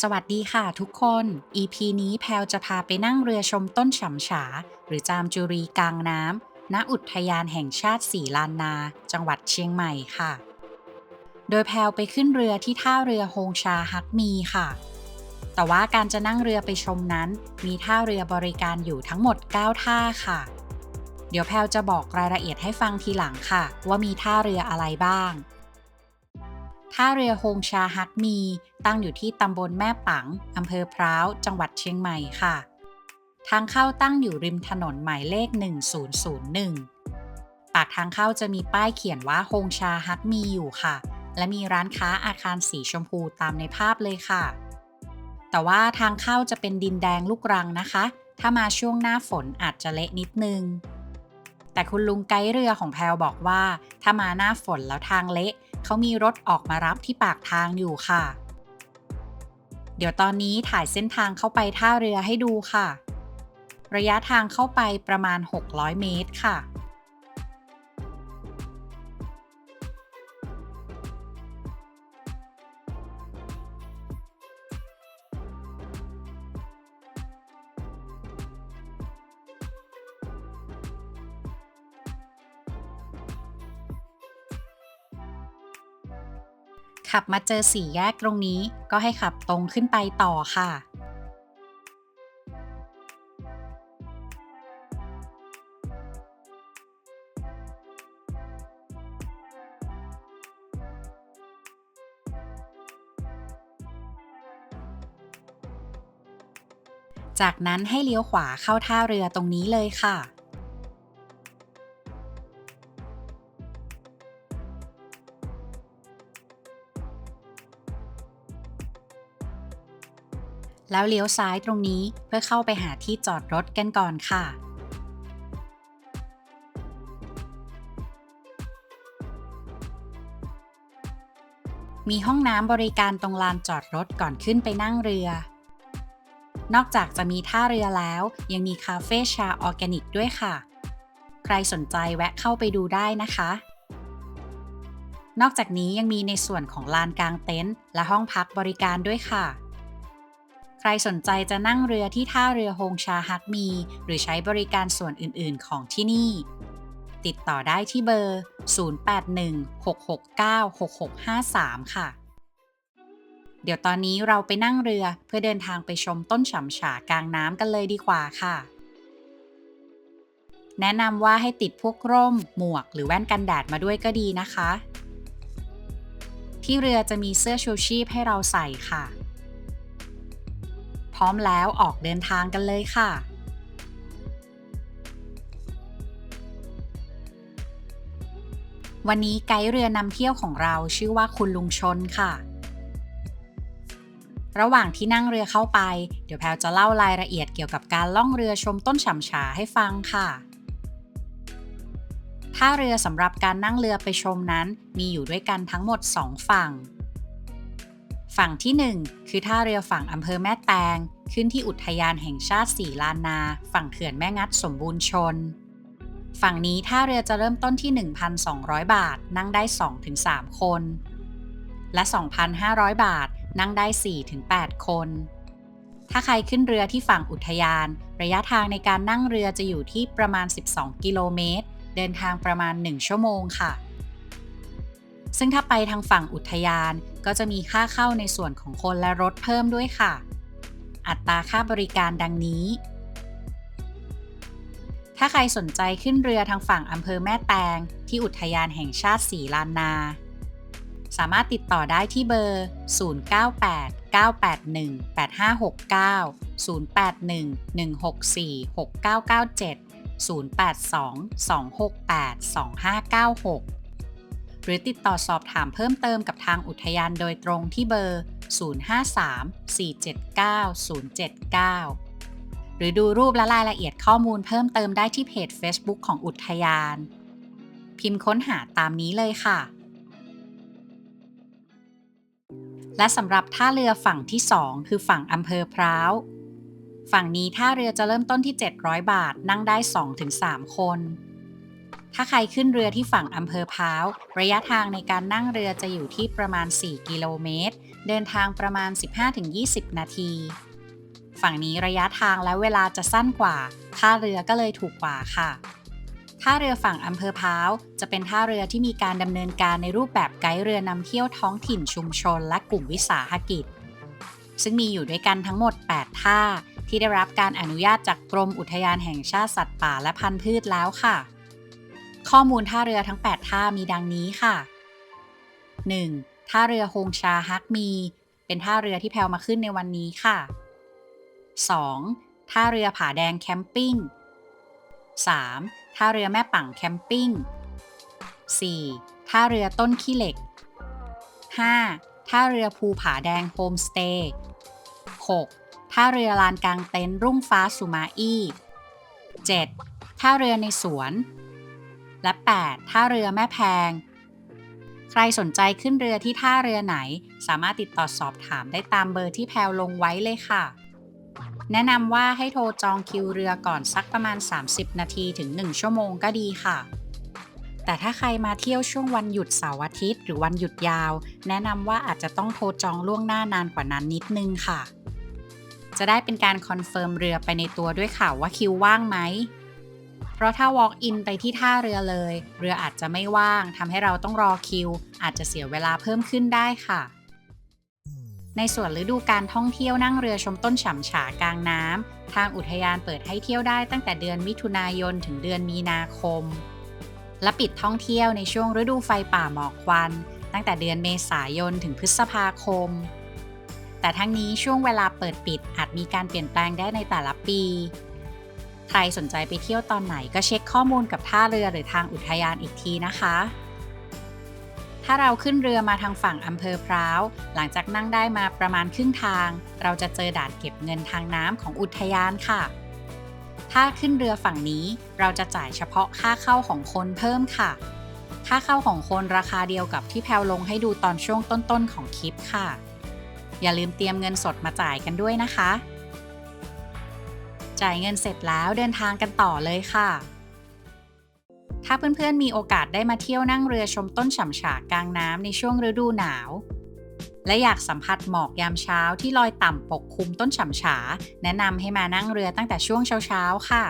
สวัสดีค่ะทุกคน EP นี้แพลวจะพาไปนั่งเรือชมต้นฉำฉา หรือจามจุรีกลางน้ำณอุทยานแห่งชาติสีลานนา จังหวัดเชียงใหม่ค่ะ โดยแพลวไปขึ้นเรือที่ท่าเรือโฮงชาฮักมีค่ะ แต่ว่าการจะนั่งเรือไปชมนั้น มีท่าเรือบริการอยู่ทั้งหมด 9 ท่าค่ะ เดี๋ยวแพลวจะบอกรายละเอียดให้ฟังทีหลังค่ะ ว่ามีท่าเรืออะไรบ้าง ท่าเรือโฮงชาฮักมี ตั้งอยู่ที่ตำบลแม่ปังอำเภอพร้าว จังหวัดเชียงใหม่ค่ะ ทางเข้าตั้งอยู่ริมถนนหมายเลข 1001 ปากทางเข้าจะมีป้ายเขียนว่าโฮงชาฮักมีอยู่ค่ะ และมีร้านค้าอาคารสีชมพูตามในภาพเลยค่ะ แต่ว่าทางเข้าจะเป็นดินแดงลูกรังนะคะ ถ้ามาช่วงหน้าฝนอาจจะเละนิดนึงแต่คุณลุงไกด์เรือของแพลวบอกว่า ถ้ามาหน้าฝนแล้วทางเละ เขามีรถออกมารับที่ปากทางอยู่ค่ะ เดี๋ยวตอนนี้ถ่ายเส้นทางเข้าไปท่าเรือให้ดูค่ะ ระยะทางเข้าไปประมาณ 600 เมตรค่ะ ขับมาเจอสี่แยกตรงนี้ ก็ให้ขับตรงขึ้นไปต่อค่ะ จากนั้นให้เลี้ยวขวาเข้าท่าเรือตรงนี้เลยค่ะ แล้วเลี้ยวซ้ายตรงนี้เพื่อเข้าไปหาที่จอดรถกันก่อนค่ะ มีห้องน้ำบริการตรงลานจอดรถก่อนขึ้นไปนั่งเรือ นอกจากจะมีท่าเรือแล้ว ยังมีคาเฟ่ชาออร์แกนิกด้วยค่ะ ใครสนใจแวะเข้าไปดูได้นะคะนอกจากนี้ยังมีในส่วนของลานกลางเต็นท์และห้องพักบริการด้วยค่ะ ใครสนใจจะนั่งเรือที่ท่าเรือโฮงชาฮักมี หรือใช้บริการส่วนอื่นๆ ของที่นี่ ติดต่อได้ที่เบอร์ 0816696653 ค่ะ เดี๋ยวตอนนี้เราไปนั่งเรือเพื่อเดินทางไปชมต้นฉำฉากลางน้ำกันเลยดีกว่าค่ะแนะนำว่าให้ติดพวกร่ม หมวก หรือแว่นกันแดดมาด้วยก็ดีนะคะ ที่เรือจะมีเสื้อชูชีพให้เราใส่ค่ะ ร้อมแล้วออกเดินทางกันเลยค่ะวันนี้ไกด์เรือนำเที่ยวของเราชื่อว่าคุณลุงชนค่ะ ระหว่างที่นั่งเรือเข้าไป เดี๋ยวแพลวจะเล่ารายละเอียดเกี่ยวกับการล่องเรือชมต้นฉำฉาให้ฟังค่ะ ท่าเรือสำหรับการนั่งเรือไปชมนั้นมีอยู่ด้วยกันทั้งหมด 2 ฝั่ง ฝั่งที่ 1 คือท่าเรือฝั่งอำเภอแม่แตง ขึ้นที่อุทยานแห่งชาติสีลานนา ฝั่งเขื่อนแม่งัดสมบูรณ์ชน ฝั่งนี้ท่าเรือจะเริ่มต้นที่ 1,200 บาท นั่งได้ 2-3 คน และ 2,500 บาท นั่งได้ 4-8 คน ถ้าใครขึ้นเรือที่ฝั่งอุทยาน ระยะทางในการนั่งเรือจะอยู่ที่ประมาณ 12 กิโลเมตร เดินทางประมาณ 1 ชั่วโมงค่ะ ซึ่งถ้าไปทางฝั่งอุทยาน ก็จะมีค่าเข้าในส่วนของคนและรถเพิ่มด้วยค่ะ อัตราค่าบริการดังนี้ ถ้าใครสนใจขึ้นเรือทางฝั่งอำเภอแม่แตง ที่อุทยานแห่งชาติสีลานนา สามารถติดต่อได้ที่เบอร์0899818569 0811646997 0822682596 หรือติดต่อสอบถามเพิ่มเติมกับทางอุทยานโดยตรงที่เบอร์ 053479079 หรือดูรูปและรายละเอียดข้อมูลเพิ่มเติมได้ที่เพจ Facebook ของอุทยาน พิมพ์ค้นหาตามนี้เลยค่ะ และสำหรับท่าเรือฝั่งที่ 2 คือฝั่งอำเภอพร้าว ฝั่งนี้ท่าเรือจะเริ่มต้นที่ 700 บาทนั่งได้ 2-3 คน ถ้าใครขึ้นเรือที่ฝั่งอำเภอพร้าว ระยะทางในการนั่งเรือจะอยู่ที่ประมาณ 4 กิโลเมตร เดินทางประมาณ 15-20 นาที ฝั่งนี้ระยะทางและเวลาจะสั้นกว่าค่าเรือก็เลยถูกกว่าค่ะ ท่าเรือฝั่งอำเภอพร้าว จะเป็นท่าเรือที่มีการดำเนินการในรูปแบบไกด์เรือนำเที่ยวท้องถิ่นชุมชน และกลุ่มวิสาหกิจ ซึ่งมีอยู่ด้วยกันทั้งหมด 8 ท่า ที่ได้รับการอนุญาตจากกรมอุทยานแห่งชาติสัตว์ป่าและพันธุ์พืชแล้วค่ะ ข้อมูลท่าเรือทั้ง 8 ท่ามีดังนี้ค่ะ 1. ท่าเรือฮงชาฮักมี เป็นท่าเรือที่แพลมาขึ้นในวันนี้ค่ะ 2. ท่าเรือผาแดงแคมปิ้ง 3. ท่าเรือแม่ปังแคมปิ้ง 4. ท่าเรือต้นขี้เหล็ก 5. ท่าเรือภูผาแดงโฮมสเตย์ 6. ท่าเรือลานกลางเต็นท์รุ่งฟ้าสุมาอี้ 7. ท่าเรือในสวน และ 8. ท่าเรือแม่แพง ใครสนใจขึ้นเรือที่ท่าเรือไหน สามารถติดต่อสอบถามได้ตามเบอร์ที่แพลลงไว้เลยค่ะ แนะนำว่าให้โทรจองคิวเรือก่อนสักประมาณ 30 นาทีถึง 1 ชั่วโมงก็ดีค่ะแต่ถ้าใครมาเที่ยวช่วงวันหยุดเสาร์อาทิตย์ หรือวันหยุดยาว แนะนำว่าอาจจะต้องโทรจองล่วงหน้านานกว่านั้นนิดนึงค่ะ จะได้เป็นการคอนเฟิร์มเรือไปในตัวด้วยค่ะว่าคิวว่างไหม ราะถ้า walk in ไปที่ท่าเรือเลย เรืออาจจะไม่ว่างทำให้เราต้องรอคิว อาจจะเสียเวลาเพิ่มขึ้นได้ค่ะ ในส่วนฤดูการท่องเที่ยวนั่งเรือชมต้นฉ่ำฉากลางน้ำทางอุทยานเปิดให้เที่ยวได้ตั้งแต่เดือนมิถุนายนถึงเดือนมีนาคม และปิดท่องเที่ยวในช่วงฤดูไฟป่าหมอกควัน ตั้งแต่เดือนเมษายนถึงพฤษภาคม แต่ทั้งนี้ช่วงเวลาเปิดปิดอาจมีการเปลี่ยนแปลงได้ในแต่ละปี ใครสนใจไปเที่ยวตอนไหนก็เช็คข้อมูลกับท่าเรือหรือทางอุทยานอีกทีนะคะ ถ้าเราขึ้นเรือมาทางฝั่งอำเภอพร้าว หลังจากนั่งได้มาประมาณครึ่งทาง เราจะเจอด่านเก็บเงินทางน้ำของอุทยานค่ะ ถ้าขึ้นเรือฝั่งนี้เราจะจ่ายเฉพาะค่าเข้าของคนเพิ่มค่ะ ค่าเข้าของคนราคาเดียวกับที่แพลลงให้ดูตอนช่วงต้นๆของคลิปค่ะ อย่าลืมเตรียมเงินสดมาจ่ายกันด้วยนะคะ จ่ายเงินเสร็จแล้วเดินทางกันต่อเลยค่ะ ถ้าเพื่อนๆมีโอกาสได้มาเที่ยวนั่งเรือชมต้นฉ่ำฉากลางน้ำในช่วงฤดูหนาว และอยากสัมผัสหมอกยามเช้าที่ลอยต่ำปกคลุมต้นฉ่ำฉา แนะนำให้มานั่งเรือตั้งแต่ช่วงเช้าๆค่ะ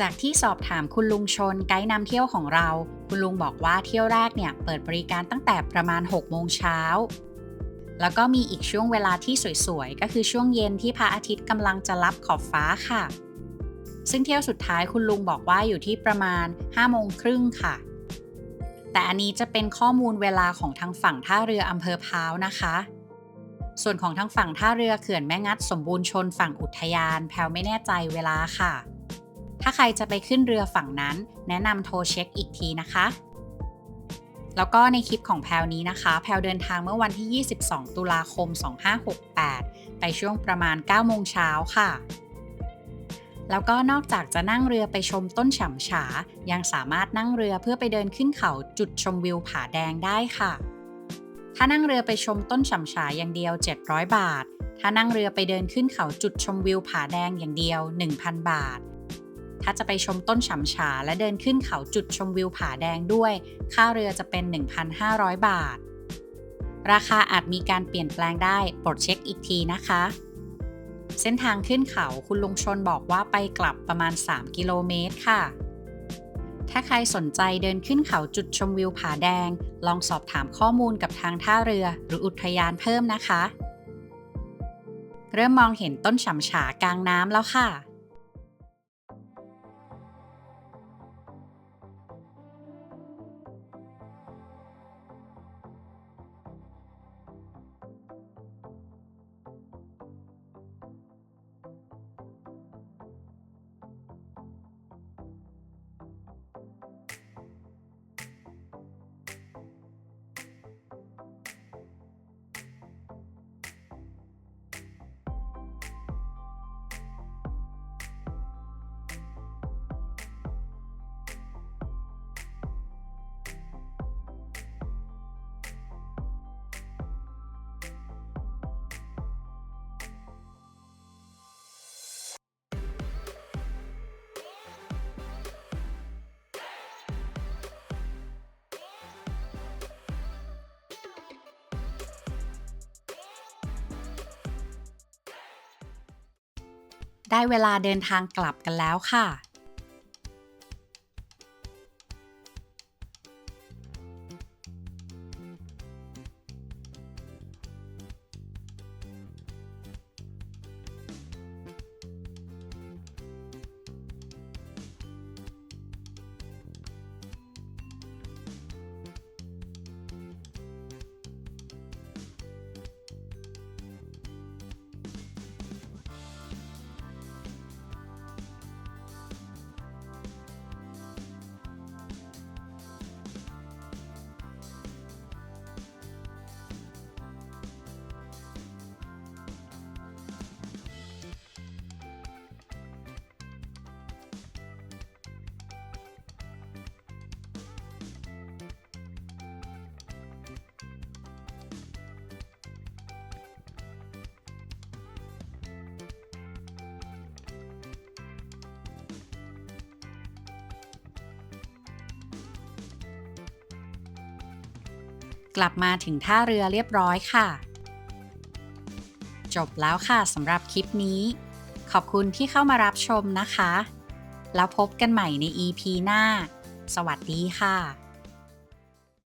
จากที่สอบถามคุณลุงชนไกด์นำเที่ยวของเรา คุณลุงบอกว่าเที่ยวแรกเนี่ยเปิดบริการตั้งแต่ประมาณ 6 โมงเช้า แล้วก็มีอีกช่วงเวลาที่สวยๆ ก็คือช่วงเย็นที่พระอาทิตย์กำลังจะรับขอบฟ้าค่ะ ซึ่งเที่ยวสุดท้ายคุณลุงบอกว่าอยู่ที่ประมาณ5โมงครึ่งค่ะ แต่อันนี้จะเป็นข้อมูลเวลาของทางฝั่งท่าเรืออำเภอพร้าวนะคะ ส่วนของทางฝั่งท่าเรือเขื่อนแม่งัดสมบูรณ์ชนฝั่งอุทยาน แพลวไม่แน่ใจเวลาค่ะ ถ้าใครจะไปขึ้นเรือฝั่งนั้น แนะนำโทรเช็คอีกทีนะคะ แล้วก็ในคลิปของแพลวนี้นะคะ แพลวเดินทางเมื่อวันที่ 22 ตุลาคม 2568 ไปช่วงประมาณ 9 โมงเช้าค่ะ แล้วก็นอกจากจะนั่งเรือไปชมต้นฉ่ำฉา ยังสามารถนั่งเรือเพื่อไปเดินขึ้นเขาจุดชมวิวผาแดงได้ค่ะ ถ้านั่งเรือไปชมต้นฉ่ำฉาอย่างเดียว 700 บาท ถ้านั่งเรือไปเดินขึ้นเขาจุดชมวิวผาแดงอย่างเดียว 1,000 บาท ถ้าจะไปชมต้นฉำฉาและเดินขึ้นเขาจุดชมวิวผาแดงด้วย ค่าเรือจะเป็น 1,500 บาท ราคาอาจมีการเปลี่ยนแปลงได้โปรดเช็คอีกทีนะคะ เส้นทางขึ้นเขาคุณลุงชนบอกว่าไปกลับประมาณ 3 กิโลเมตรค่ะ ถ้าใครสนใจเดินขึ้นเขาจุดชมวิวผาแดง ลองสอบถามข้อมูลกับทางท่าเรือหรืออุทยานเพิ่มนะคะ เริ่มมองเห็นต้นฉำฉากลางน้ำแล้วค่ะ ได้เวลาเดินทางกลับกันแล้วค่ะ กลับมาถึงท่าเรือเรียบร้อยค่ะ จบแล้วค่ะสำหรับคลิปนี้ ขอบคุณที่เข้ามารับชมนะคะ แล้วพบกันใหม่ใน EP หน้า สวัสดีค่ะ